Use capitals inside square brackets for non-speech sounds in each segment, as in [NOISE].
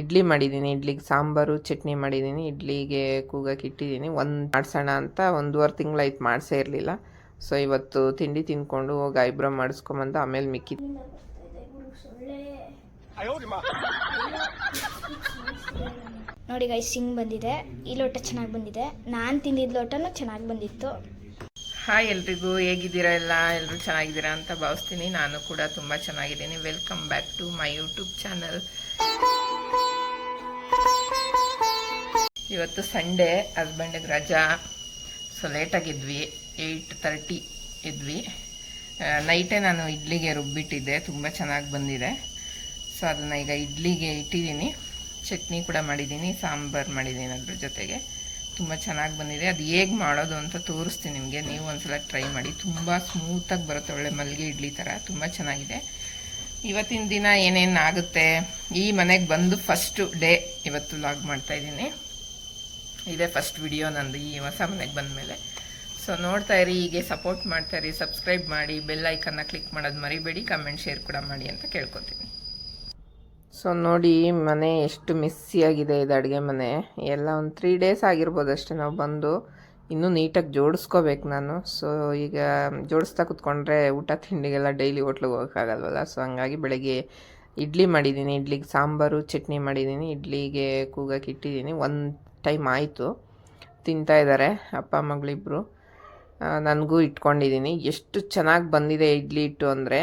ಇಡ್ಲಿ ಮಾಡಿದ್ದೀನಿ. ಇಡ್ಲಿಗೆ ಸಾಂಬಾರು ಚಟ್ನಿ ಮಾಡಿದ್ದೀನಿ. ಇಡ್ಲಿಗೆ ಕೂಗಕ್ಕೆ ಇಟ್ಟಿದ್ದೀನಿ. ಒಂದು ಮಾಡ್ಸೋಣ ಅಂತ ಒಂದೂವರೆ ತಿಂಗಳಾಯ್ತು ಮಾಡಿಸೇ ಇರಲಿಲ್ಲ. ಸೊ ಇವತ್ತು ತಿಂಡಿ ತಿಂದ್ಕೊಂಡು ಹೋಗಿ ಐಬ್ರೋ ಮಾಡಿಸ್ಕೊಂಬಂದು ಆಮೇಲೆ ಮಿಕ್ಕಿ ನೋಡಿ ಗೈಸ್ ಹಿಂಗ್ ಬಂದಿದೆ. ಈ ಲೋಟ ಚೆನ್ನಾಗಿ ಬಂದಿದೆ. ನಾನು ತಿಂದಿದ್ದ ಲೋಟನೂ ಚೆನ್ನಾಗಿ ಬಂದಿತ್ತು. ಹಾಯ್ ಎಲ್ರಿಗೂ ಹೇಗಿದ್ದೀರಾ ಎಲ್ಲ? ಎಲ್ಲರೂ ಚೆನ್ನಾಗಿದ್ದೀರಾ ಅಂತ ಭಾವಿಸ್ತೀನಿ. ನಾನು ಕೂಡ ತುಂಬ ಚೆನ್ನಾಗಿದ್ದೀನಿ. Welcome back to my YouTube channel ಇವತ್ತು ಸಂಡೇ, ಹಸ್ಬೆಂಡಿಗೆ ರಜಾ. ಸೊ ಲೇಟಾಗಿದ್ವಿ ಏಯ್ಟ್ ತರ್ಟಿ ಇದ್ವಿ. ನೈಟೇ ನಾನು ಇಡ್ಲಿಗೆ ರುಬ್ಬಿಟ್ಟಿದ್ದೆ, ತುಂಬ ಚೆನ್ನಾಗಿ ಬಂದಿದೆ. ಸೊ ಅದನ್ನು ಈಗ ಇಡ್ಲಿಗೆ ಇಟ್ಟಿದ್ದೀನಿ. ಚಟ್ನಿ ಕೂಡ ಮಾಡಿದ್ದೀನಿ, ಸಾಂಬಾರು ಮಾಡಿದ್ದೀನಿ ಅದ್ರ ಜೊತೆಗೆ. ತುಂಬ ಚೆನ್ನಾಗಿ ಬಂದಿದೆ. ಅದು ಹೇಗೆ ಮಾಡೋದು ಅಂತ ತೋರಿಸ್ತೀನಿ ನಿಮಗೆ. ನೀವು ಒಂದ್ಸಲ ಟ್ರೈ ಮಾಡಿ. ತುಂಬ ಸ್ಮೂತಾಗಿ ಬರುತ್ತೆ, ಒಳ್ಳೆ ಮಲ್ಲಿಗೆ ಇಡ್ಲಿ ಥರ ತುಂಬ ಚೆನ್ನಾಗಿದೆ. ಇವತ್ತಿನ ದಿನ ಏನೇನು ಆಗುತ್ತೆ? ಈ ಮನೆಗೆ ಬಂದು ಫಸ್ಟು ಡೇ ಇವತ್ತು ಲಾಗ್ ಮಾಡ್ತಾಯಿದ್ದೀನಿ ಇದೇ ಫಸ್ಟ್ ವಿಡಿಯೋ ನಂದು ಈ ಹೊಸ ಮನೆಗೆ ಬಂದಮೇಲೆ. ಸೊ ನೋಡ್ತಾ ಇರಿ, ಹೀಗೆ ಸಪೋರ್ಟ್ ಮಾಡ್ತಾ ಇರಿ ಸಬ್ಸ್ಕ್ರೈಬ್ ಮಾಡಿ ಬೆಲ್ ಐಕನ್ನ ಕ್ಲಿಕ್ ಮಾಡೋದು ಮರಿಬೇಡಿ ಕಮೆಂಟ್ ಶೇರ್ ಕೂಡ ಮಾಡಿ ಅಂತ ಕೇಳ್ಕೊತೀನಿ. ಸೊ ನೋಡಿ, ಮನೆ ಎಷ್ಟು ಮಿಸ್ಸಿಯಾಗಿದೆ ಇದು ಅಡುಗೆ ಮನೆ. ಎಲ್ಲ ಒಂದು ತ್ರೀ ಡೇಸ್ ಆಗಿರ್ಬೋದು ಅಷ್ಟೇ ನಾವು ಬಂದು. ಇನ್ನೂ ನೀಟಾಗಿ ಜೋಡಿಸ್ಕೋಬೇಕು ನಾನು. ಸೊ ಈಗ ಜೋಡಿಸ್ತಾ ಕೂತ್ಕೊಂಡ್ರೆ ಊಟ, ತಿಂಡಿಗೆಲ್ಲ ಡೈಲಿ ಹೋಟ್ಲಿಗೆ ಹೋಗೋಕ್ಕಾಗಲ್ವಲ್ಲ? ಸೊ ಹಂಗಾಗಿ ಬೆಳಗ್ಗೆ ಇಡ್ಲಿ ಮಾಡಿದ್ದೀನಿ ಇಡ್ಲಿಗೆ ಸಾಂಬಾರು, ಚಟ್ನಿ ಮಾಡಿದ್ದೀನಿ ಇಡ್ಲಿಗೆ ಕೂಗಕ್ಕೆ ಇಟ್ಟಿದ್ದೀನಿ ಒಂದು ಟೈಮ್ ಆಯಿತು. ತಿಂತಾ ಇದ್ದಾರೆ ಅಪ್ಪ ಮಗಳಿಬ್ಬರು ನನಗೂ ಇಟ್ಕೊಂಡಿದ್ದೀನಿ ಎಷ್ಟು ಚೆನ್ನಾಗಿ ಬಂದಿದೆ ಇಡ್ಲಿ ಹಿಟ್ಟು ಅಂದರೆ.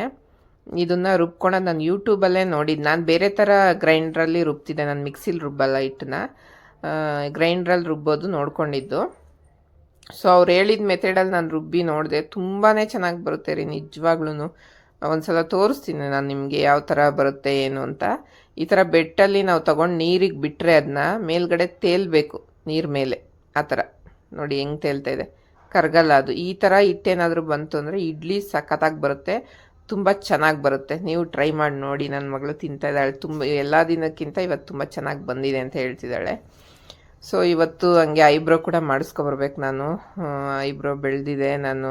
ಇದನ್ನು ರುಬ್ಕೊಳೋದು ನಾನು ಯೂಟ್ಯೂಬಲ್ಲೇ ನೋಡಿದ್ದು ನಾನು ಬೇರೆ ಥರ ಗ್ರೈಂಡ್ರಲ್ಲಿ ರುಬ್ತಿದ್ದೆ. ನಾನು ಮಿಕ್ಸಿಲಿ ರುಬ್ಬಲ್ಲ ಹಿಟ್ಟನ್ನ. ಗ್ರೈಂಡ್ರಲ್ಲಿ ರುಬ್ಬೋದು ನೋಡ್ಕೊಂಡಿದ್ದು. ಸೊ ಅವ್ರು ಹೇಳಿದ ಮೆಥಡಲ್ಲಿ ನಾನು ರುಬ್ಬಿ ನೋಡಿದೆ. ತುಂಬಾ ಚೆನ್ನಾಗಿ ಬರುತ್ತೆ ರೀ ನಿಜವಾಗ್ಲೂ ಒಂದ್ಸಲ ತೋರಿಸ್ತೀನಿ ನಾನು ನಿಮಗೆ ಯಾವ ಥರ ಬರುತ್ತೆ ಏನು ಅಂತ. ಈ ಥರ ಬೆಟ್ಟಲ್ಲಿ ನಾವು ತೊಗೊಂಡು ನೀರಿಗೆ ಬಿಟ್ಟರೆ ಅದನ್ನ ಮೇಲ್ಗಡೆ ತೇಲ್ಬೇಕು, ನೀರು ಮೇಲೆ. ಆ ಥರ ನೋಡಿ ಹೆಂಗೆ ತೇಲ್ತಾ ಇದೆ. ಕರ್ಗಲ್ಲ ಅದು. ಈ ಥರ ಹಿಟ್ಟೇನಾದರೂ ಬಂತು ಅಂದರೆ ಇಡ್ಲಿ ಸಖತ್ತಾಗಿ ಬರುತ್ತೆ, ತುಂಬ ಚೆನ್ನಾಗಿ ಬರುತ್ತೆ. ನೀವು ಟ್ರೈ ಮಾಡಿ ನೋಡಿ. ನನ್ನ ಮಗಳು ತಿಂತಾ ಇದ್ದಾಳೆ. ತುಂಬ, ಎಲ್ಲ ದಿನಕ್ಕಿಂತ ಇವತ್ತು ತುಂಬ ಚೆನ್ನಾಗಿ ಬಂದಿದೆ ಅಂತ ಹೇಳ್ತಿದ್ದಾಳೆ. ಸೊ ಇವತ್ತು ಹಂಗೆ ಐಬ್ರೋ ಕೂಡ ಮಾಡಿಸ್ಕೊಬರ್ಬೇಕು ನಾನು. ಐಬ್ರೋ ಬೆಳೆದಿದೆ. ನಾನು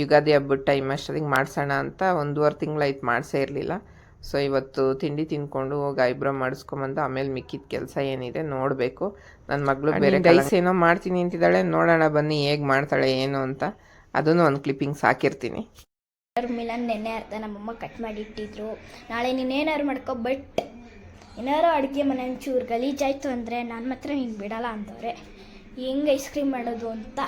ಯುಗಾದಿ ಹಬ್ಬದ ಟೈಮ್ ಅಷ್ಟೊತ್ತಿಗೆ ಮಾಡಿಸೋಣ ಅಂತ ಒಂದೂವರೆ ತಿಂಗಳಾಯ್ತು ಮಾಡಿಸೇ ಇರಲಿಲ್ಲ. ಸೊ ಇವತ್ತು ತಿಂಡಿ ತಿಂದ್ಕೊಂಡು ಹೋಗಿ ಐಬ್ರೋ ಮಾಡಿಸ್ಕೊಂಬಂದು ಆಮೇಲೆ ಮಿಕ್ಕಿದ ಕೆಲಸ ಏನಿದೆ ನೋಡಬೇಕು. ನನ್ನ ಮಗಳು ಬೇರೆ ಡೈಸ್ ಏನೋ ಮಾಡ್ತೀನಿ ಅಂತಿದ್ದಾಳೆ ನೋಡೋಣ ಬನ್ನಿ ಹೇಗೆ ಮಾಡ್ತಾಳೆ ಏನು ಅಂತ. ಅದನ್ನು ಒಂದು ಕ್ಲಿಪ್ಪಿಂಗ್ಸ್ ಹಾಕಿರ್ತೀನಿ ಮಿಲನ್ ನೆನ್ನೆ ಅರ್ಧ ನಮ್ಮಮ್ಮ ಕಟ್ ಮಾಡಿ ಇಟ್ಟಿದ್ರು ನಾಳೆ ನೀನೇನಾದ್ರು ಮಾಡ್ಕೊ ಬಟ್ ಏನಾರು ಅಡುಗೆ ಮನೆ ಒಂಚೂರು ಗಲೀಜಾಯ್ತು ಅಂದರೆ ನಾನು ಮಾತ್ರ ನೀನು ಬಿಡಲ್ಲ ಅಂತವ್ರೆ ಹೆಂಗೆ ಐಸ್ ಕ್ರೀಮ್ ಮಾಡೋದು ಅಂತ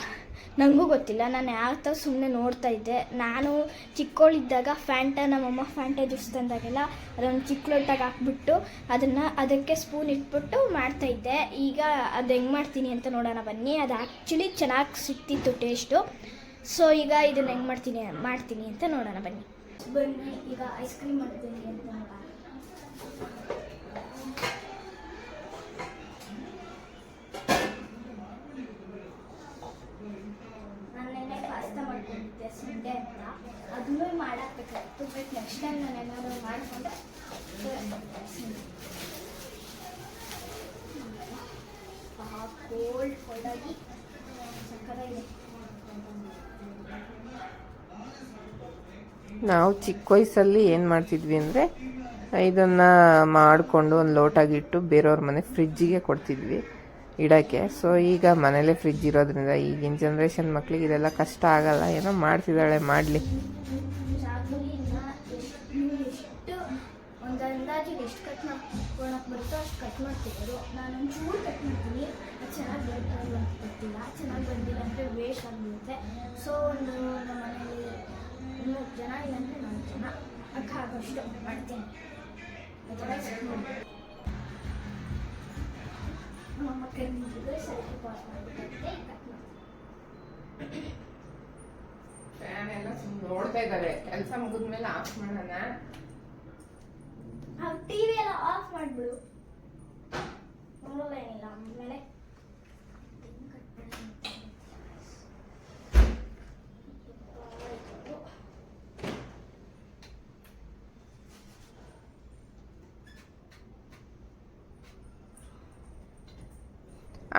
ನನಗೂ ಗೊತ್ತಿಲ್ಲ. ನಾನು ಯಾವ ಸುಮ್ಮನೆ ನೋಡ್ತಾ ಇದ್ದೆ. ನಾನು ಚಿಕ್ಕವಳಿದ್ದಾಗ ಫ್ಯಾಂಟ ನಮ್ಮಮ್ಮ ಫ್ಯಾಂಟ ಜ್ಯೂಸ್ ತಂದಾಗೆಲ್ಲ ಅದೊಂದು ಚಿಕ್ಕ ಹಾಕ್ಬಿಟ್ಟು ಅದನ್ನು ಅದಕ್ಕೆ ಸ್ಪೂನ್ ಇಟ್ಬಿಟ್ಟು ಮಾಡ್ತಾಯಿದ್ದೆ ಈಗ ಅದು ಹೆಂಗೆ ಮಾಡ್ತೀನಿ ಅಂತ ನೋಡೋಣ ಬನ್ನಿ. ಅದು ಆ್ಯಕ್ಚುಲಿ ಚೆನ್ನಾಗಿ ಸಿಕ್ತಿತ್ತು ಟೇಸ್ಟು ಸೊ ಈಗ ಇದನ್ನ ಹೆಂಗೆ ಮಾಡ್ತೀನಿ ಮಾಡ್ತೀನಿ ಅಂತ ನೋಡೋಣ ಬನ್ನಿ. ಬನ್ನಿ, ಈಗ ಐಸ್ ಕ್ರೀಮ್ ಮಾಡ್ತೀನಿ ಅಂತ ನೋಡೋಣ ನಾನು ನೆನ್ನೆ ಪಾಸ್ತಾ ಮಾಡ್ಕೊಂಡಿದ್ದೆ ಸಂಡೆ ಅಂತ ಅದನ್ನೂ ಮಾಡಾಕ್ಬೇಕಾಗಿತ್ತು. ಬಟ್ ನೆಕ್ಸ್ಟ್ ಟೈಮ್ ನಾನು ಏನಾದರೂ ಮಾಡಿಕೊಂಡೆ ಕೋಲ್ಡ್ ಕೋಲ್ಡಾಗಿ ಸಕ್ಕತ್ತಾಗಿದೆ ನಾವು ಚಿಕ್ಕ ವಯಸ್ಸಲ್ಲಿ ಏನು ಮಾಡ್ತಿದ್ವಿ ಅಂದರೆ ಇದನ್ನು ಮಾಡಿಕೊಂಡು ಒಂದು ಲೋಟಾಗಿಟ್ಟು ಬೇರೆಯವ್ರ ಮನೆ ಫ್ರಿಜ್ಜಿಗೆ ಕೊಡ್ತಿದ್ವಿ. ಇಡೋಕ್ಕೆ. ಸೊ ಈಗ ಮನೇಲೇ ಫ್ರಿಜ್ ಇರೋದ್ರಿಂದ ಈಗಿನ ಜನ್ರೇಷನ್ ಮಕ್ಕಳಿಗೆ ಇದೆಲ್ಲ ಕಷ್ಟ ಆಗಲ್ಲ. ಏನೋ ಮಾಡ್ತಿದ್ದಾಳೆ, ಮಾಡಲಿ. ಜನ ಇಲ್ಲ ನಾನು ನಮ್ಮ ಮೂರು ಜನ ಜನ ಅಕ್ಕ ಆಗೋಷ್ಟು ಮಾಡ್ತೀನಿ. ಮಾಡಿಬಿಟ್ಟೆ ಕಟ್ ಮಾಡ್ತೀನಿ ನೋಡ್ತಾ ಇದ್ದಾರೆ ಕೆಲಸ ಮುಗಿದ್ಮೇಲೆ ಆಫ್ ಮಾಡೋಣ ಆ ಟಿವಿ ಎಲ್ಲ ಆಫ್ ಮಾಡ್ಬಿಡು ನೋಡಲ್ಲ ಏನಿಲ್ಲ ಆಮೇಲೆ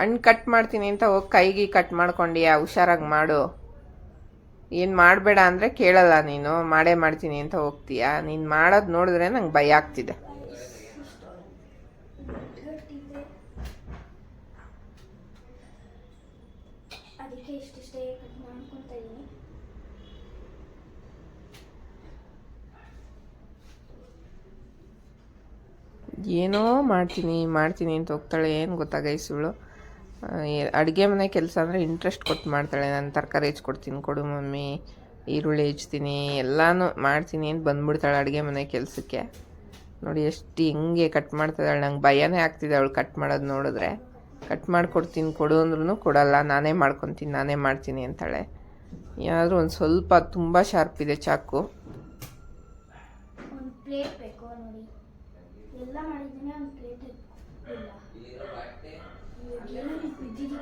ಹಣ್ಣು ಕಟ್ ಮಾಡ್ತೀನಿ ಅಂತ ಹೋಗಿ ಕೈಗೆ ಕಟ್ ಮಾಡ್ಕೊಂಡ್ಯಾ ಹುಷಾರಾಗಿ ಮಾಡು. ಏನು ಮಾಡಬೇಡ ಅಂದರೆ ಕೇಳಲ್ಲ ನೀನು ಮಾಡೇ ಮಾಡ್ತೀನಿ ಅಂತ ಹೋಗ್ತೀಯಾ? ನೀನು ಮಾಡೋದು ನೋಡಿದ್ರೆ ನಂಗೆ ಭಯ ಆಗ್ತಿದೆ. ಏನೋ ಮಾಡ್ತೀನಿ ಮಾಡ್ತೀನಿ ಅಂತ ಹೋಗ್ತಾಳೆ ಏನು ಗೊತ್ತಾ ಗೈಸುಳು ಅಡುಗೆ ಮನೆ ಕೆಲಸ ಅಂದರೆ ಇಂಟ್ರೆಸ್ಟ್ ಕೊಟ್ಟು ಮಾಡ್ತಾಳೆ. ನಾನು ತರಕಾರಿ ಹೆಚ್ಕೊಡ್ತೀನಿ, ಕೊಡು ಮಮ್ಮಿ. ಈರುಳ್ಳಿ ಹೆಚ್ತೀನಿ, ಎಲ್ಲನೂ ಮಾಡ್ತೀನಿ ಅಂತ ಬಂದ್ಬಿಡ್ತಾಳೆ ಅಡುಗೆ ಮನೆ ಕೆಲಸಕ್ಕೆ. ನೋಡಿ ಎಷ್ಟು ಹಿಂಗೆ ಕಟ್ ಮಾಡ್ತಿದ್ದಾಳೆ. ನಂಗೆ ಭಯನೇ ಆಗ್ತಿದೆ ಅವಳು ಕಟ್ ಮಾಡೋದು ನೋಡಿದ್ರೆ. ಕಟ್ ಮಾಡಿಕೊಡ್ತೀನಿ, ಕೊಡು ಅಂದ್ರೂ ಕೊಡಲ್ಲ. ನಾನೇ ಮಾಡ್ಕೊತೀನಿ, ನಾನೇ ಮಾಡ್ತೀನಿ ಅಂತಾಳೆ. ಏನಾದರೂ ಒಂದು ಸ್ವಲ್ಪ ತುಂಬ ಶಾರ್ಪ್ ಇದೆ ಚಾಕು. ಎಲ್ಲ ಮಾಡಿದ್ದೀನಿ ಒಂದು ಪ್ಲೇಟ್ ಇಲ್ಲ. ಇವಾಗ ಬಿದ್ದಿದ್ದು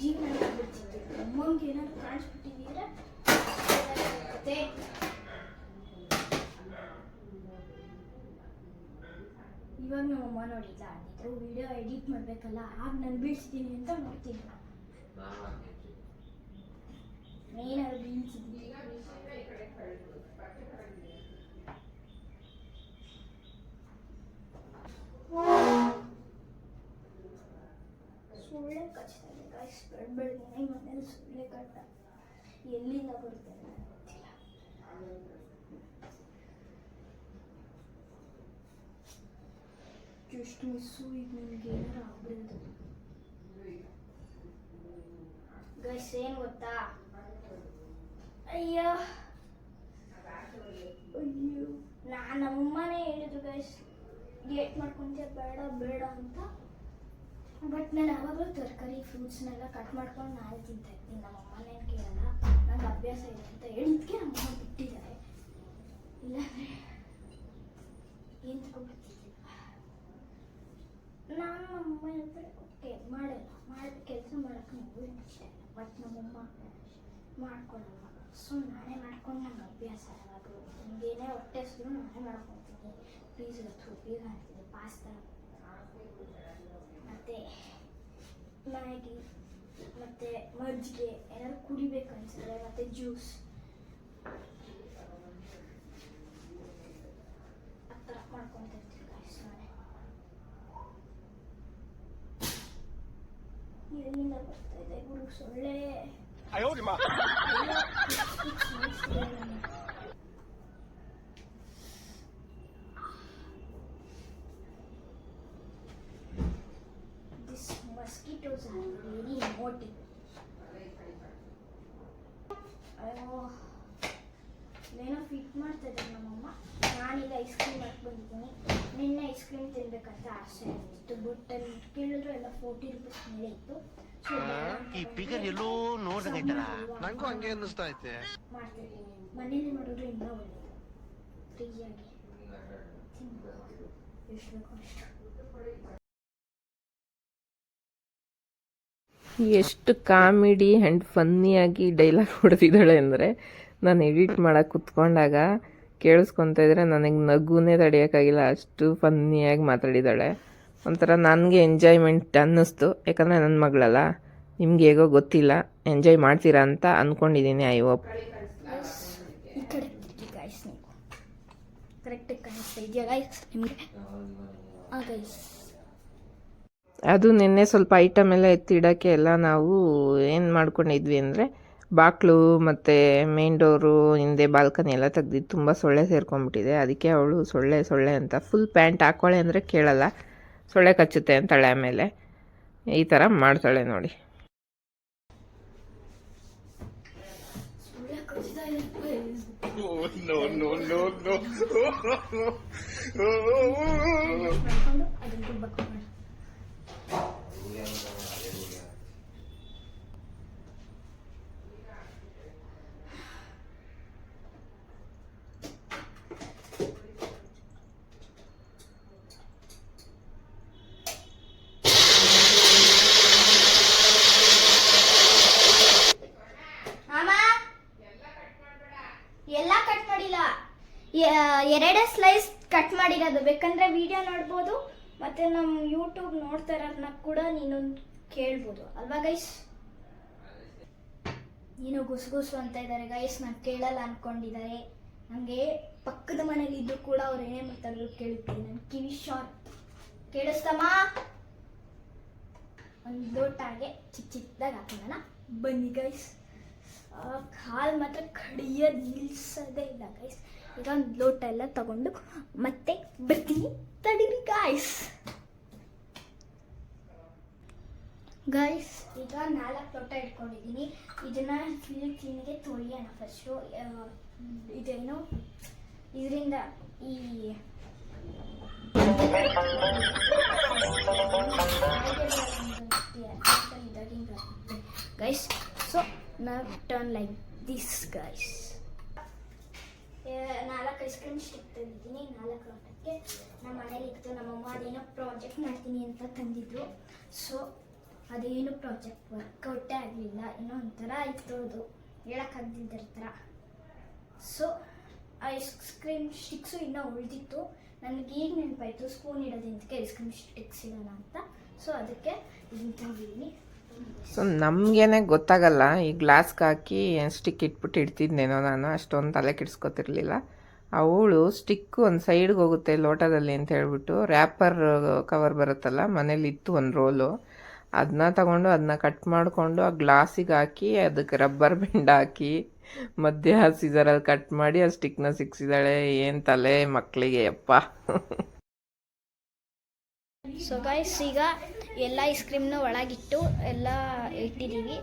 ಜೀವನ ಬಿಡ್ತಿತ್ತು ಅಮ್ಮಂಗೆ ಏನಾದ್ರು ಕಾಣಿಸ್ಬಿಟ್ಟಿದ್ರೆ ಕತೆ ಇವಾಗ ನಮ್ಮ ಅಮ್ಮ ನೋಡಿಲ್ಲ ಅಂದಿದ್ರು ವಿಡಿಯೋ ಎಡಿಟ್ ಮಾಡಬೇಕಲ್ಲ ಆಗ ನಾನು ಬೀಳ್ಸಿದ್ದೀನಿ ಅಂತ ನೋಡ್ತೀನಿ ಏನಾದ್ರು ಬೀಳ್ಸಿದ್ದೀನಿ ಸುಳ್ಳೆ ಕಚ್ತಾನೆ ಗಾಯ್ಸ್ ಬೆಳ್ ಬೆಳಗ್ಗೆ ಮನೇಲಿ ಸುಳ್ಳೆ ಕಟ್ಟ ಎಲ್ಲಿಂದ ಬರುತ್ತೆ ಗೊತ್ತಿಲ್ಲ. ಜಸ್ಟ್ ಮಿಸ್ಸು ಈಗ ನನಗೆ ಏನಾರು ಆಗ್ಬಿಡೋದು ಗೈಸ್ ಏನು ಗೊತ್ತಾ? ಅಯ್ಯೋ. ಅಯ್ಯೋ. ನಾನು ನಮ್ಮಮ್ಮನೇ ಹೇಳಿದ್ರು ಗೈಸ್ ಡೇಟ್ ಮಾಡ್ಕೊಂತೀಯ ಬೇಡ ಬೇಡ ಅಂತ. ಬಟ್ ನಾನು ಯಾವಾಗಲೂ ತರಕಾರಿ ಫ್ರೂಟ್ಸ್ನೆಲ್ಲ ಕಟ್ ಮಾಡ್ಕೊಂಡು ನಾನೇ ತಿಂತಾ ಇರ್ತೀನಿ ನಮ್ಮ ಅಮ್ಮನೇನು ಕೇಳಲ್ಲ? ನಂಗೆ ಅಭ್ಯಾಸ ಇದೆ ಅಂತ ಹೇಳಿದ್ಕೆ ನಮ್ಮ ಅಮ್ಮ ಬಿಟ್ಟಿದ್ದಾರೆ. ಇಲ್ಲಾಂದರೆ ಏನು ತಗೊಬಿಡ್ತಿದ್ದಿಲ್ಲ ನಾನು ನಮ್ಮಮ್ಮ ಹೇಳ್ತಾರೆ ಓಕೆ ಮಾಡಲ್ಲ. ಮಾಡಿ, ಕೆಲಸ ಮಾಡೋಕ್ಕೆ ನಮಗೂ ಇಷ್ಟ ಬಟ್ ನಮ್ಮಮ್ಮ ಮಾಡ್ಕೊಳಲ್ಲ. ಸೊ ನಾನೇ ಮಾಡ್ಕೊಂಡು ನಂಗೆ ಅಭ್ಯಾಸ ಯಾವಾಗಲೂ ನನಗೇನೇ ಹೊಟ್ಟೆ ಸುಮ್ಮನೆ ನಾನೇ ಮಾಡ್ಕೊತೀನಿ. ಪ್ಲೀಸ್ ಇವತ್ತು ಬೇಗ ಆಗ್ತಿದೆ ಪಾಸ್ತಾ ಮತ್ತು ಮ್ಯಾಗಿ ಮತ್ತೆ ಮಜ್ಜಿಗೆ ಏನಾದ್ರು ಕುಡಿಬೇಕು ಅನ್ಸಿದ್ರೆ ಮತ್ತೆ ಜ್ಯೂಸ್ ಆ ಥರ ಮಾಡ್ಕೊತ ಇರ್ತೀನಿ ಗಾಯ್ಸ್ ನಾನೇ ಎಲ್ಲಿಂದ ಬರ್ತಾ ಇದೆ ಗುರು ಸೊಳ್ಳೆ [LAUGHS] These mosquitoes are very naughty. ಅಯ್ಯೋ ಏನೋ ಫಿಟ್ ಮಾಡ್ತಾ ಇದ್ದಾರೆ ನಮ್ಮಮ್ಮ ನಾನೀಗ ಐಸ್ ಕ್ರೀಮ್ ಮಾಡಕ್ಕೆ ಬಂದಿದ್ದೀನಿ ನಿನ್ನೆ ಐಸ್ ಆಸೆ ಆಗಿತ್ತು ಬಟ್ ಅಲ್ಲಿ ಕೇಳಿದ್ರು ಎಲ್ಲ ಫೋರ್ಟಿ ರುಪೀಸ್ ಮೇಲೆ ಇತ್ತು. ಈ ಫಿಗರ್ ಬಂದೆ. ಎಲ್ಲೋ ನೋಡ್ದಂಗೈತಲ್ಲ ನಂಗೂ ಹಂಗೆ ಅನ್ನಿಸ್ತಾ ಐತೆ. ಮಾಡ್ತಿದ್ದೀನಿ ಮನೇಲಿ ಮಾಡಿದ್ರೆ ಇನ್ನೂ ಒಳ್ಳೆಯದು ಫ್ರೀಯಾಗಿ. ತಿನ್ಬೋದು ಎಷ್ಟು ಬೇಕೋ ಅಷ್ಟು ಎಷ್ಟು ಕಾಮಿಡಿ ಆ್ಯಂಡ್ ಫನ್ನಿಯಾಗಿ ಡೈಲಾಗ್ ಹೊಡೆದಿದ್ದಾಳೆ ಅಂದರೆ ನಾನು ಎಡಿಟ್ ಮಾಡೋಕೆ ಕುತ್ಕೊಂಡಾಗ ಕೇಳಿಸ್ಕೊತಾ ಇದ್ರೆ ನನಗೆ ನಗುನೇ ತಡೆಯೋಕ್ಕಾಗಿಲ್ಲ. ಅಷ್ಟು ಫನ್ನಿಯಾಗಿ ಮಾತಾಡಿದ್ದಾಳೆ. ಒಂಥರ ನನಗೆ ಎಂಜಾಯ್ಮೆಂಟ್ ಅನ್ನಿಸ್ತು. ಯಾಕಂದರೆ ನನ್ನ ಮಗಳಲ್ಲ. ನಿಮ್ಗೆ ಹೇಗೋ ಗೊತ್ತಿಲ್ಲ. ಎಂಜಾಯ್ ಮಾಡ್ತೀರಾ ಅಂತ ಅಂದ್ಕೊಂಡಿದ್ದೀನಿ ಐ ಹೋಪ್ ಅದು ನಿನ್ನೆ ಸ್ವಲ್ಪ ಐಟಮ್ ಎಲ್ಲ ಎತ್ತಿಡೋಕ್ಕೆ ಎಲ್ಲ ನಾವು ಏನು ಮಾಡ್ಕೊಂಡಿದ್ವಿ ಅಂದರೆ ಬಾಕ್ಲು ಮತ್ತು ಮೇನ್ ಡೋರು ಹಿಂದೆ ಬಾಲ್ಕನಿ ಎಲ್ಲ ತೆಗ್ದಿದ್ದು ತುಂಬ ಸೊಳ್ಳೆ ಸೇರ್ಕೊಂಡ್ಬಿಟ್ಟಿದೆ. ಅದಕ್ಕೆ ಅವಳು ಸೊಳ್ಳೆ ಸೊಳ್ಳೆ ಅಂತ ಫುಲ್ ಪ್ಯಾಂಟ್ ಹಾಕ್ಕೊಳ್ಳೆ ಅಂದರೆ ಕೇಳಲ್ಲ. ಸೊಳ್ಳೆ ಕಚ್ಚುತ್ತೆ ಅಂತಾಳೆ ಆಮೇಲೆ ಈ ಥರ ಮಾಡ್ತಾಳೆ ನೋಡಿ ಸುಳ್ಳೆ ಕಚ್ತಾ ಇದೆ guys. ಮಾಡ್ಕೊಂಡು ಅದನ್ನ ರುಬ್ಬಕ್ಕೆ ಮಾಡಿ ಮಾಮ ಎಲ್ಲ ಕಟ್ ಮಾಡಿಲ್ಲ ಯ- ಎರಡೇ ಸ್ಲೈಸ್ ಮಾಡಿರೋದು ಬೇಕಂದ್ರೆ ವಿಡಿಯೋ ನೋಡ್ಬೋದು, ಮತ್ತೆ ನಮ್ಮ ಯೂಟ್ಯೂಬ್ ನೋಡ್ತಾ ಇರೋರ್ನ ಕೂಡ ನೀನು ಕೇಳ್ಬೋದು. ಅಲ್ವಾ ಗೈಸ್ ನೀನು ಗುಸು ಗುಸು ಅಂತ ಇದ್ದಾರೆ ಗೈಸ್ ನಾನು ಕೇಳಲ್ಲ ಅನ್ಕೊಂಡಿದ್ದಾರೆ ನನಗೆ ಪಕ್ಕದ ಮನೇಲಿ ಇದ್ದು ಕೂಡ ಅವ್ರು ಏನೇ ಮಾತಾಡಿದ್ರು ಕೇಳ್ತೀನಿ ನನ್ನ ಕಿವಿ ಶಾರ್ಟ್ ಕೇಳಿಸ್ತಮ್ಮ ಒಂದು ಲೋಟಾಗೆ ಚಿಕ್ಕ ಚಿಕ್ಕದಾಗ ಹಾಕೋಣ ಬನ್ನಿ ಗೈಸ್ ಕಾಲು ಮಾತ್ರ ಕಡಿಯೋದು ನಿಲ್ಸೋದೇ ಇಲ್ಲ ಗೈಸ್ ಈಗ ಒಂದು ಲೋಟ ಎಲ್ಲ ತಗೊಂಡು ಮತ್ತೆ ಬರ್ತೀನಿ. ತಡೀರಿ ಗಾಯ್ಸ್ ಗಾಯ್ಸ್ ಈಗ ನಾಲ್ಕು ಲೋಟ ಇಟ್ಕೊಂಡಿದ್ದೀನಿ. ಇದನ್ನ ಫುಲ್ ಕ್ಲೀನಿಗೆ ತೊಳೆಯೋಣ ಫಸ್ಟು ಇದೇನು? ಇದರಿಂದ ಈ ಗೈಸ್ ಸೊ ನಾವು ಟರ್ನ್ ಲೈಕ್ ದಿಸ್ ಗೈಸ್ ನಾಲ್ಕು ಐಸ್ ಕ್ರೀಮ್ ಸ್ಟಿಕ್ ತಂದಿದ್ದೀನಿ, ನಾಲ್ಕು ಲೋಟಕ್ಕೆ ನಮ್ಮ ಮನೇಲಿ ಇತ್ತು. ನಮ್ಮಮ್ಮ ಅದೇನೋ ಪ್ರಾಜೆಕ್ಟ್ ಮಾಡ್ತೀನಿ ಅಂತ ತಂದಿದ್ರು. ಸೊ ಅದೇನು ಪ್ರಾಜೆಕ್ಟ್ ವರ್ಕೌಟೇ ಆಗಲಿಲ್ಲ. ಏನೋ ಒಂಥರ ಇತ್ತು ಅದು. ಹೇಳೋಕ್ಕಾಗ್ದಿದ್ದರ ಥರ. ಸೊ ಐಸ್ ಕ್ರೀಮ್ ಸ್ಟಿಕ್ಸು ಇನ್ನೂ ಉಳಿದಿತ್ತು. ನನಗೆ ಈಗ ನೆನಪಾಯಿತು ಸ್ಪೂನ್ ಇಡೋದಿಂದಕ್ಕೆ ಐಸ್ ಕ್ರೀಮ್ ಸ್ಟಿಕ್ಸ್ ಇಡೋಣ ಅಂತ. ಸೊ ಅದಕ್ಕೆ ಇದನ್ನ ತಂದಿದ್ದೀನಿ ಸೊ ನಮಗೇನೆ ಗೊತ್ತಾಗಲ್ಲ. ಈ ಗ್ಲಾಸ್ಗೆ ಹಾಕಿ ಸ್ಟಿಕ್ ಇಟ್ಬಿಟ್ಟು ಇಡ್ತಿದ್ನೇನೋ ನಾನು, ಅಷ್ಟೊಂದು ತಲೆ ಕೆಡಿಸ್ಕೊತಿರ್ಲಿಲ್ಲ. ಅವಳು ಸ್ಟಿಕ್ಕು ಒಂದು ಸೈಡ್ಗೆ ಹೋಗುತ್ತೆ ಲೋಟದಲ್ಲಿ ಅಂತ ಹೇಳ್ಬಿಟ್ಟು ರ್ಯಾಪರ್ ಕವರ್ ಬರುತ್ತಲ್ಲ, ಮನೇಲಿ ಇತ್ತು ಒಂದು ರೋಲು ಅದನ್ನ ತಗೊಂಡು ಅದನ್ನ ಕಟ್ ಮಾಡಿಕೊಂಡು ಆ ಗ್ಲಾಸಿಗೆ ಹಾಕಿ, ಅದಕ್ಕೆ ರಬ್ಬರ್ ಬೆಂಡ್ ಹಾಕಿ, ಮಧ್ಯ ಸೀಸರಲ್ಲಿ ಕಟ್ ಮಾಡಿ, ಆ ಸ್ಟಿಕ್ನ ಸಿಕ್ಸಿದಾಳೆ. ಏನು ತಲೆ ಮಕ್ಕಳಿಗೆ ಯಪ್ಪ. ಸೊ ಗೈಸ್ ಈಗ ಎಲ್ಲ ಐಸ್ ಕ್ರೀಮ್ನ ಒಳಗಿಟ್ಟು ಎಲ್ಲ ಇಟ್ಟಿದ್ದೀವಿ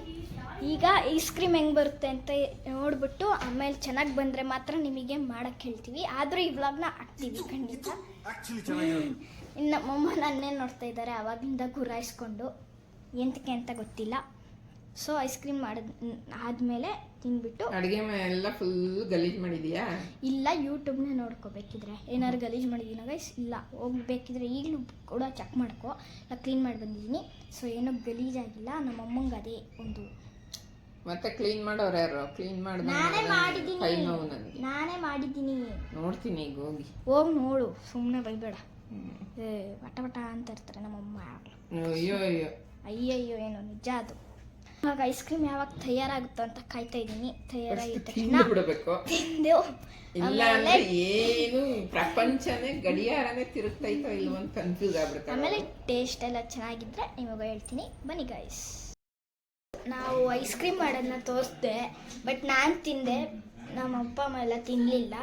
ಈಗ ಐಸ್ ಕ್ರೀಮ್ ಹೆಂಗೆ ಬರುತ್ತೆ ಅಂತ ನೋಡಿಬಿಟ್ಟು ಆಮೇಲೆ ಚೆನ್ನಾಗಿ ಬಂದರೆ ಮಾತ್ರ ನಿಮಗೆ ಮಾಡೋಕ್ಕೆ ಹೇಳ್ತೀವಿ. ಆದರೂ ಈ ವ್ಲಾಗ್ನ ಹಾಕ್ತೀವಿ ಖಂಡಿತ. ಇನ್ನು ನಮ್ಮಮ್ಮ ನನ್ನೇ ನೋಡ್ತಾ ಇದ್ದಾರೆ ಆವಾಗಿಂದ ಗುರಾಯಿಸ್ಕೊಂಡು. ಎಂತಕ್ಕೆ ಅಂತ ಗೊತ್ತಿಲ್ಲ. ಸೊ ಐಸ್ ಕ್ರೀಮ್ ಮಾಡಿದ ಆದಮೇಲೆ ತಿಂದ್ಬಿಟ್ಟು ಅಡುಗೆ ಎಲ್ಲ ಫುಲ್ ಗಲೀಜು ಮಾಡಿದೀಯಾ? ಇಲ್ಲ ಯೂಟ್ಯೂಬ್ನ ನೋಡ್ಕೋಬೇಕಿದ್ರೆ. ಏನಾದ್ರು ಗಲೀಜು ಮಾಡಿದ್ದೀನ ಗೈಸ್ ಇಲ್ಲ. ಹೋಗ್ಬೇಕಿದ್ರೆ ಈಗಲೂ ಕೂಡ ಚೆಕ್ ಮಾಡ್ಕೊ. ನಾನು ಕ್ಲೀನ್ ಮಾಡಿ ಬಂದಿದ್ದೀನಿ. ಸೊ ಏನೋ ಗಲೀಜಾಗಿಲ್ಲ ನಮ್ಮ ಅಮ್ಮಂಗೆ ಅದೇ ಒಂದು ಮತ್ತೆ ಕ್ಲೀನ್ ಮಾಡೋರು ಯಾರು? ಕ್ಲೀನ್ ನಾನೇ ಮಾಡಿದ್ದೀನಿ. ಕೈ ನೋವು ನನಗೆ ನಾನೇ ಮಾಡಿದ್ದೀನಿ. ನೋಡ್ತೀನಿ ಈಗ ಹೋಗಿ. ಹೋಗಿ ನೋಡು. ಸುಮ್ಮನೆ ಬೈಬೇಡ. ಏ ವಟ ವಟ ಅಂತ ಇರ್ತಾರೆ ನಮ್ಮಮ್ಮ ಅಯ್ಯೋ ಅಯ್ಯೋ. ಅಯ್ಯಯ್ಯೋ ಏನೋ ನಿಜ ಅದು. ಇವಾಗ ಐಸ್ ಕ್ರೀಮ್ ಯಾವಾಗ ತಯಾರಾಗುತ್ತೋ ಅಂತ ಕಾಯ್ತಾ ಇದ್ದೀನಿ. ತಯಾರಾಗಿದ್ದ ತಕ್ಷಣ ತಿಂದು ಬಿಡಬೇಕು. ತಿಂದು ಇಲ್ಲ ಅಂದ್ರೆ ಏನು ಪ್ರಪಂಚನೇ ಗಡಿಯಾರನೇ ತಿರುಗ್ತೈತೋ ಇಲ್ವೋ ಅಂತ ಕನ್ಫ್ಯೂಸ್ ಆಗ್ಬಿಡ್ತಾರೆ. ಆಮೇಲೆ ಟೇಸ್ಟ್ ಎಲ್ಲ ಚೆನ್ನಾಗಿದ್ರೆ ನಿಮಗೆ ಹೇಳ್ತೀನಿ. ಬನ್ನಿ ಗೈಸ್ ನಾವು ಐಸ್ ಕ್ರೀಮ್ ಮಾಡೋದನ್ನ ತೋರಿಸ್ದೆ ಬಟ್ ನಾನು ತಿಂದೆ. ನಮ್ಮ ಅಪ್ಪ ಅಮ್ಮ ಎಲ್ಲ ತಿನ್ನಲಿಲ್ಲ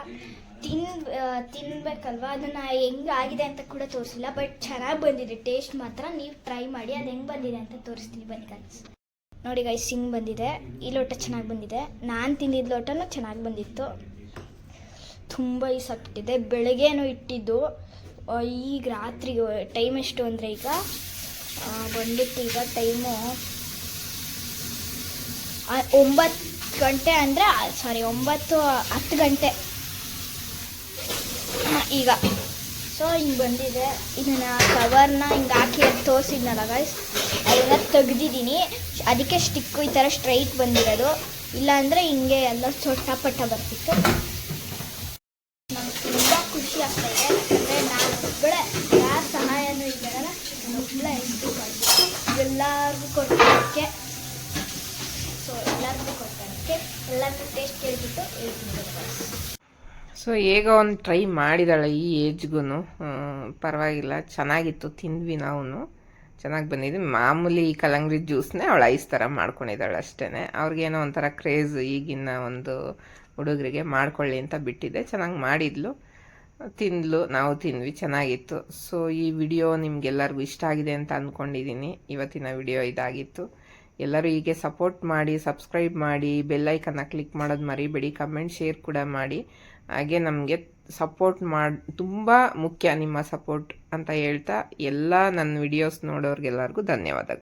ತಿನ್ ತಿನ್ಬೇಕಲ್ವಾ? ಅದನ್ನ ಹೆಂಗೆ ಆಗಿದೆ ಅಂತ ಕೂಡ ತೋರಿಸಿಲ್ಲ ಬಟ್ ಚೆನ್ನಾಗಿ ಬಂದಿದೆ. ಟೇಸ್ಟ್ ಮಾತ್ರ ನೀವು ಟ್ರೈ ಮಾಡಿ ಅದು ಹೆಂಗೆ ಬಂದಿದೆ ಅಂತ ತೋರಿಸ್ತೀನಿ. ಬನ್ನಿ ಗೈಸ್ ನೋಡಿ ಗೈಸ್ ಹಿಂಗೆ ಬಂದಿದೆ. ಈ ಲೋಟ ಚೆನ್ನಾಗಿ ಬಂದಿದೆ. ನಾನು ತಿಂದಿದ್ದ ಲೋಟನೂ ಚೆನ್ನಾಗಿ ಬಂದಿತ್ತು. ತುಂಬ ಇಸಾಕ್ಬಿಟ್ಟಿದೆ ಬೆಳಗ್ಗೆನೂ ಇಟ್ಟಿದ್ದು. ಈಗ ರಾತ್ರಿ ಟೈಮ್ ಎಷ್ಟು ಅಂದರೆ ಈಗ ಬಂದ್ಬಿಟ್ಟು ಈಗ ಟೈಮು ಒಂಬತ್ತು ಗಂಟೆ ಅಂದರೆ ಸಾರಿ ಒಂಬತ್ತು, ಹತ್ತು ಗಂಟೆ. ಈಗ. ಸೊ ಹಿಂಗೆ ಬಂದಿದೆ. ಇದನ್ನು ಕವರ್ನ ಹಿಂಗೆ ಹಾಕಿ ತೋರಿಸಿದ್ನಲ್ಲ ಗಾಯ್ಸ್ ಅದನ್ನ ತೆಗ್ದಿದ್ದೀನಿ. ಅದಕ್ಕೆ ಸ್ಟಿಕ್ಕು ಈ ಥರ ಸ್ಟ್ರೈಟ್ ಬಂದಿರೋದು. ಇಲ್ಲಾಂದರೆ ಹಿಂಗೆ ಎಲ್ಲ ಸೊಟ್ಟ ಪಟ್ಟ ಬರ್ತಿತ್ತು ನಂಗೆ ತುಂಬ ಖುಷಿ ಆಗ್ತಾ ಇದೆ ಯಾಕಂದರೆ ನಾನು ಒಬ್ಬಳೆ ಯಾರ ಸಹಾಯನೂ ಇದ್ದಾರಲ್ಲ ನಾನು ಒಬ್ಬಳೆ ಎಷ್ಟು ಮಾಡಿಬಿಟ್ಟು ಎಲ್ಲರಿಗೂ ಕೊಟ್ಟೋಕ್ಕೆ ಸೊ ಎಲ್ಲರಿಗೂ ಕೊಟ್ಟೋಕ್ಕೆ ಎಲ್ಲರಿಗೂ ಟೇಸ್ಟ್ ಕೇಳಿಬಿಟ್ಟು ಹೇಳ್ತೀನಿ guys. ಸೊ ಈಗ ಒಂದು ಟ್ರೈ ಮಾಡಿದಾಳೆ ಈ ಏಜ್ಗೂ ಪರವಾಗಿಲ್ಲ. ಚೆನ್ನಾಗಿತ್ತು. ತಿಂದ್ವಿ ನಾವು ಚೆನ್ನಾಗಿ ಬಂದಿದ್ವಿ ಮಾಮೂಲಿ ಈ ಕಲ್ಲಂಗಡಿ ಜ್ಯೂಸ್ನೇ ಅವಳು ಐಸ್ ಥರ ಮಾಡ್ಕೊಂಡಿದ್ದಾಳೆ ಅಷ್ಟೇ ಅವ್ರಿಗೇನೋ ಒಂಥರ ಕ್ರೇಜ್ ಈಗಿನ ಒಂದು ಹುಡುಗರಿಗೆ ಮಾಡ್ಕೊಳ್ಳಿ ಅಂತ ಬಿಟ್ಟಿದ್ದೆ ಚೆನ್ನಾಗಿ ಮಾಡಿದ್ಲು. ತಿಂದ್ಲು. ನಾವು ತಿಂದ್ವಿ. ಚೆನ್ನಾಗಿತ್ತು. ಸೊ ಈ ವಿಡಿಯೋ ನಿಮ್ಗೆಲ್ಲರಿಗೂ ಇಷ್ಟ ಆಗಿದೆ ಅಂತ ಅಂದ್ಕೊಂಡಿದ್ದೀನಿ ಇವತ್ತಿನ ವಿಡಿಯೋ ಇದಾಗಿತ್ತು. ಎಲ್ಲರೂ ಹೀಗೆ ಸಪೋರ್ಟ್ ಮಾಡಿ ಸಬ್ಸ್ಕ್ರೈಬ್ ಮಾಡಿ ಬೆಲ್ಲೈಕನ್ನ ಕ್ಲಿಕ್ ಮಾಡೋದು ಮರಿಬೇಡಿ. ಕಮೆಂಟ್ ಶೇರ್ ಕೂಡ ಮಾಡಿ. ಹಾಗೆ ನಮಗೆ ಸಪೋರ್ಟ್ ಮಾಡಿ, ತುಂಬ ಮುಖ್ಯ ನಿಮ್ಮ ಸಪೋರ್ಟ್ ಅಂತ ಹೇಳ್ತಾ ಎಲ್ಲ ನನ್ನ ವಿಡಿಯೋಸ್ ನೋಡೋರಿಗೆಲ್ಲರಿಗೂ ಧನ್ಯವಾದಗಳು.